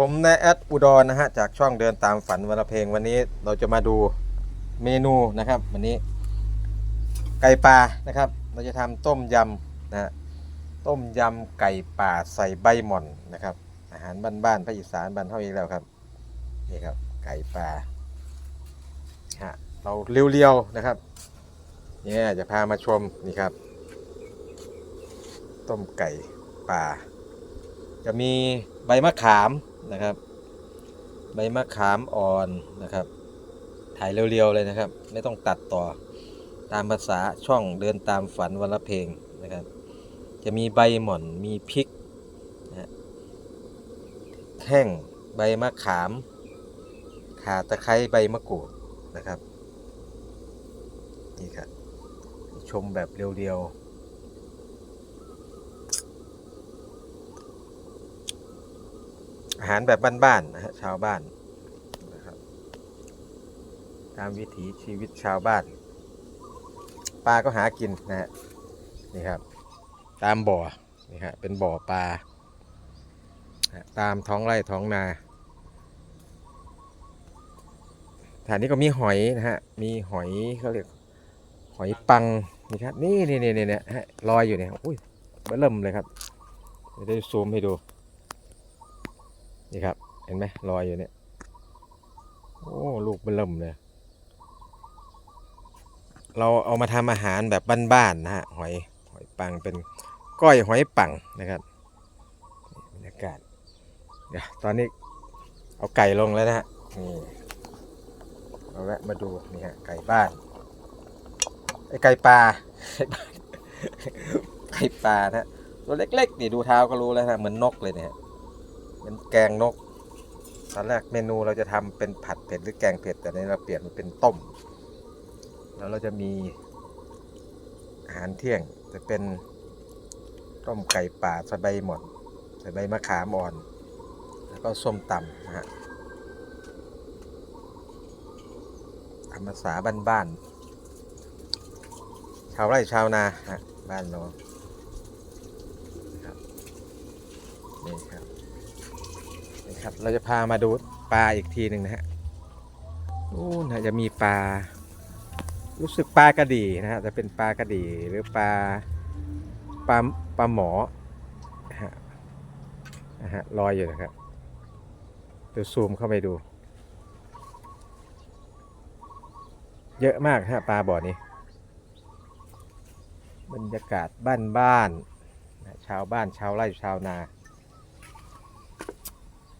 ผมนายแอดอุดรนะฮะจากช่องเดินตามฝันวันละเพลงวันนี้เราจะมาดูเมนูนะครับ วันนี้ ไก่ปลานะครับ เราจะทำต้มยำนะฮะต้มยำไก่ป่าใส่ใบหม่อนนะครับ อาหารบ้านๆภาคอีสานบ้านเท่าอีกแล้วครับนี่ครับ ไก่ปลาฮะเราเรียวๆนะครับเนี่ยจะพามาชมนี่ครับ ต้มไก่ป่า จะมีใบมะขาม นะครับ ใบมะขามอ่อนนะครับ ถ่ายเร็วๆเลยนะครับ ไม่ต้องตัดต่อตามภาษาช่องเดินตามฝันวันละเพลงนะครับ จะมีใบหม่อนมีพริกนะแห้งใบมะขาม ขาตะไคร้ใบมะกรูดนะครับนี่ครับชมแบบเรียวๆ อาหารแบบบ้านๆนะฮะชาวบ้านนะครับตามวิถีชีวิตชาวบ้าน ปลาก็หากินนะฮะนี่ครับ ตามบ่อนี่ฮะเป็นบ่อปลาตามท้องไร่ท้องนาฐานนี้ก็มีหอยนะฮะ มีหอยเขาเรียกหอยปังนี่ครับ นี่นี่นี่นี่เนี่ยฮะลอยอยู่เนี่ยอุ้ยเบิ่มเลยครับเดี๋ยวได้ซูมให้ดู นี่ครับ เห็นไหมลอยอยู่เนี่ย โอ้ลูกมันเริ่มเลย เราเอามาทำอาหารแบบบ้านๆนะฮะ หอยหอยปังเป็นก้อยหอยปังนะครับบรรยากาศเดี๋ยวตอนนี้เอาไก่ลงแล้วนะฮะนี่เราแวะมาดูนี่ฮะไก่บ้านไอไก่ปลาไก่บ้าไก่ปลานะฮะตัวเล็กๆนี่ดูเท้าก็รู้แล้วนะเหมือนนกเลยเนี่ย เป็นแกงนกตอนแรกเมนูเราจะทำเป็นผัดเผ็ดหรือแกงเผ็ดแต่ในเราเปลี่ยนมันเป็นต้ม แล้วเราจะมีอาหารเที่ยงจะเป็นต้มไก่ป่าใส่ใบหมดใส่ใบมะขามอ่อน แล้วก็ส้มตำนะฮะตามภาษาบ้านๆชาวไร่ชาวนาฮะบ้านเราครับนี่ครับ ครับ เราจะพามาดูปลาอีกทีหนึ่งนะฮะนู่นจะมีปลา รู้สึกปลากระดีนะฮะจะเป็นปลากระดีหรือปลาปลาปลาหมอฮะนะฮะลอยอยู่นะครับเดี๋ยวซูมเข้าไปดู เยอะมากฮะปลาบ่อนี้ บรรยากาศบ้านๆนชาวบ้านชาวไร่ชาวนา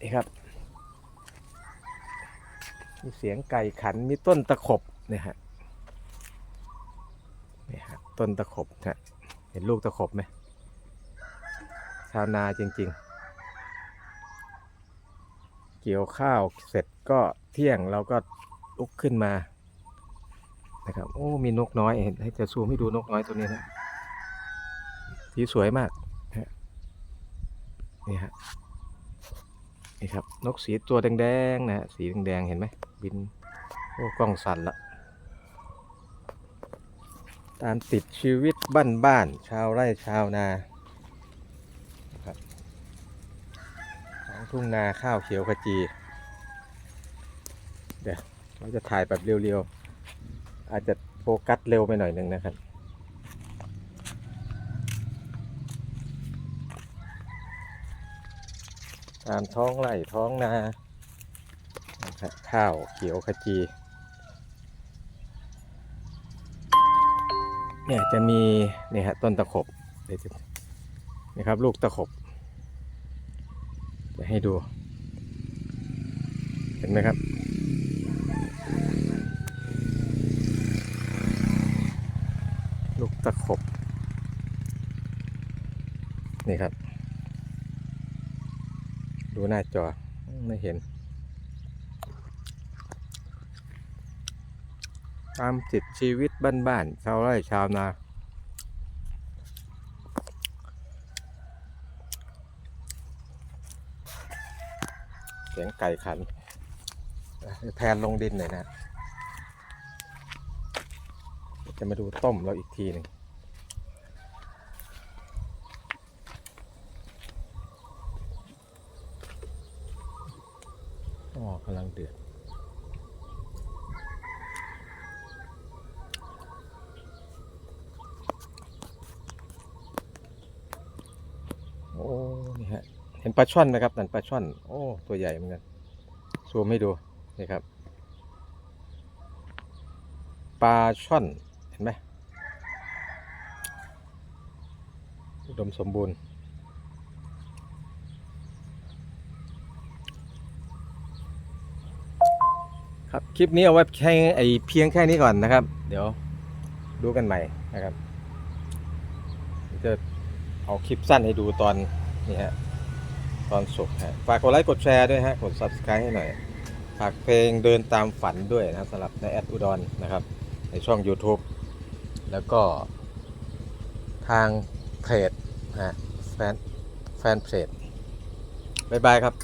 นี่ครับ มีเสียงไก่ขันมีต้นตะขบเนี่ยฮะนี่ฮะต้นตะขบฮะเห็นลูกตะขบไหมชาวนาจริง ๆ เกี่ยวข้าวเสร็จก็เที่ยงเราก็ลุกขึ้นมานะครับโอ้มีนกน้อยเห็นให้จะซูมให้ดูนกน้อยตัวนี้นะสีสวยมากฮะนี่ฮะ นี่ครับนกสีตัวแดงๆนะฮะสีแดงๆเห็นไหมบินโอ้กล้องสั่นละตามติดชีวิตบ้านๆชาวไร่ชาวนาครับท้องทุ่งนาข้าวเขียวขจี เดี๋ยวเราจะถ่ายแบบเร็วๆ อาจจะโฟกัสเร็วไปหน่อยนึงนะครับ ตามท้องไร่ท้องนาข้าวเขียวขจีเนี่ยจะมีเนี่ยฮะต้นตะขบเดี๋ยจะนี่ครับลูกตะขบจะให้ดู เห็นไหมครับ ลูกตะขบนี่ครับ ดูหน้าจอไม่เห็น ตามจิตชีวิตบ้านๆชาวไร่ชาวนา เสียงไก่ขันแทนลงดินหน่อยนะ จะมาดูต้มเราอีกทีหนึ่ง อ๋อกำลังเดือดโอ้นี่ฮะเห็นปลาช่อนนะครับนั่นปลาช่อน โอ้ตัวใหญ่เหมือนกันซูมให้ดูนี่ครับปลาช่อน เห็นไหมอุดมสมบูรณ์ ครับคลิปนี้เอาไว้แค่ไอเพียงแค่นี้ก่อนนะครับ เดี๋ยวดูกันใหม่นะครับจะเอาคลิปสั้นให้ดูตอนนี่ฮะตอนสุกฮะฝากกดไลค์กดแชร์ด้วยฮะกด subscribe ให้หน่อยฝากเพลงเดินตามฝันด้วยนะสำหรับในแอดอุดรนะครับ ในช่อง YouTube แล้วก็ทางเพจฮะแฟนแฟนเพจบ๊ายบายครับ